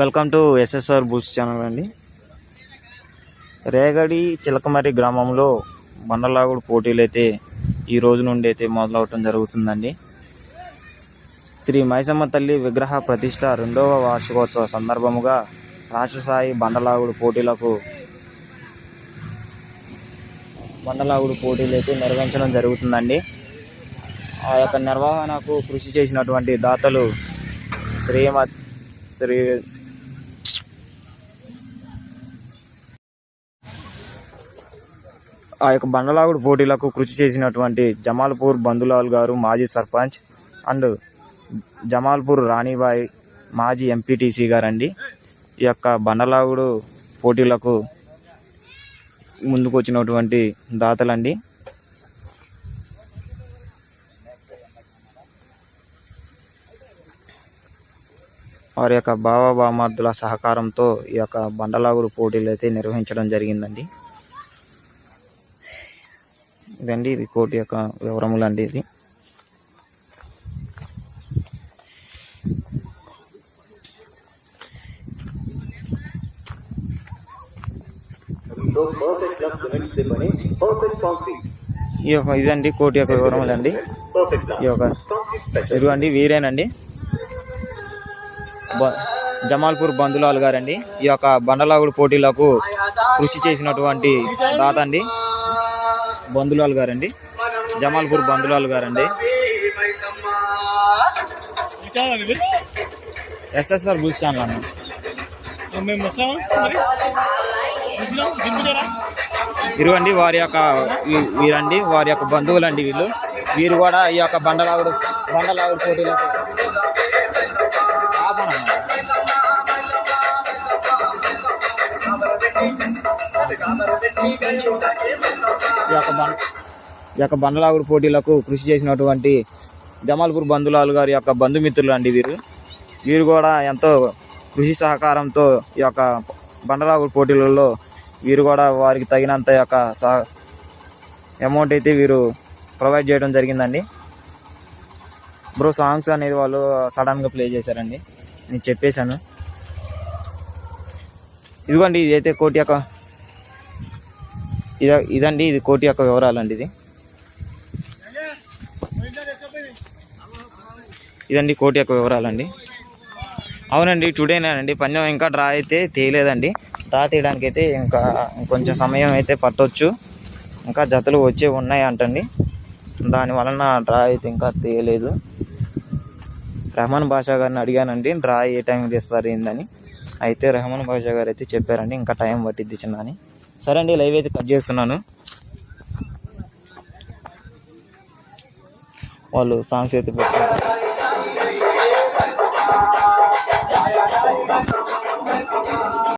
Welcome to SSR books channel అండి. రేగడి చిలకమరి గ్రామంలో బండలాగుడు పోటీలు అయితే ఈ రోజు నుండి అయితే మొదలవటం జరుగుతుందండి. శ్రీ మైసమ్మ తల్లి విగ్రహ ప్రతిష్ట రెండవ వార్షికోత్సవ సందర్భముగా రాష్ట్రస్థాయి బండలాగుడు పోటీలకు బండలాగుడు పోటీలు అయితే నిర్వహించడం జరుగుతుందండి. ఆ యొక్క నిర్వహణకు కృషి చేసినటువంటి దాతలు శ్రీమత్ శ్రీ ఆ యొక్క బండలాగుడు పోటీలకు కృషి చేసినటువంటి జమాల్పూర్ బంధులాల్ గారు మాజీ సర్పంచ్ అండ్ జమాల్పూర్ రాణిబాయ్ మాజీ ఎంపీటీసీ గారండి. ఈ యొక్క బండలాగుడు పోటీలకు ముందుకు వచ్చినటువంటి దాతలండి. వారి యొక్క బావ బామార్థుల సహకారంతో ఈ యొక్క బండలాగుడు పోటీలు అయితే నిర్వహించడం జరిగిందండి. ఇదండి ఇది కోటి యొక్క వివరములు అండి ఇది. ఈ యొక్క ఇదండి కోటి యొక్క వివరములు అండి ఈ యొక్క ఎరువండి వీరేనండి. జమాల్పూర్ బంధులాలు గారండి. ఈ యొక్క బండలాగుడు పోటీలకు కృషి చేసినటువంటి దాత అండి. బంధులాల్ గారండి. జమాల్పూర్ బంధులాల్ గారండి. ఎస్ఎస్ఆర్ బుక్ ఛానల్ అన్న. ఇరువండి వారి యొక్క వీరండి వారి యొక్క బంధువులండి వీళ్ళు. వీరు కూడా ఈ యొక్క బండలాగుడు బండలాగుడు పోటీలో ఆపనమ్మా. ఈ యొక్క బండ ఈ యొక్క బండలాగుడు పోటీలకు కృషి చేసినటువంటి జమాల్పూర్ బంధులాలు గారి యొక్క బంధుమిత్రులు అండి వీరు. వీరు కూడా ఎంతో కృషి సహకారంతో ఈ యొక్క బండలాగుడు పోటీలలో వీరు కూడా వారికి తగినంత యొక్క సహ అమౌంట్ అయితే వీరు ప్రొవైడ్ చేయడం జరిగిందండి. బ్రో సాంగ్స్ అనేది వాళ్ళు సడన్గా ప్లే చేశారండి. నేను చెప్పేశాను. ఇదిగోండి ఇది అయితే కోటి యొక్క ఇద ఇదండి ఇది కోటి యొక్క వివరాలండి ఇది. ఇదండి కోటి యొక్క వివరాలండి. అవునండి టుడేనేనండి పందెం ఇంకా డ్రా అయితే తీయలేదండి డ్రా తీయడానికి అయితే ఇంకా కొంచెం సమయం అయితే పట్టవచ్చు ఇంకా జతలు వచ్చే ఉన్నాయి అంటండి దాని వలన డ్రా అయితే ఇంకా తీయలేదు రెహమాన్ బాషా గారిని అడిగానండి డ్రా ఏ టైం తీస్తారు ఏందని. అయితే రెహమాన్ బాషా గారు అయితే చెప్పారండి ఇంకా టైం పట్టిద్ది చిన్న అని సరే అండి లైవ్ అయితే కట్ చేస్తున్నాను. వాళ్ళు సాంగ్స్ అయితే పెట్టారు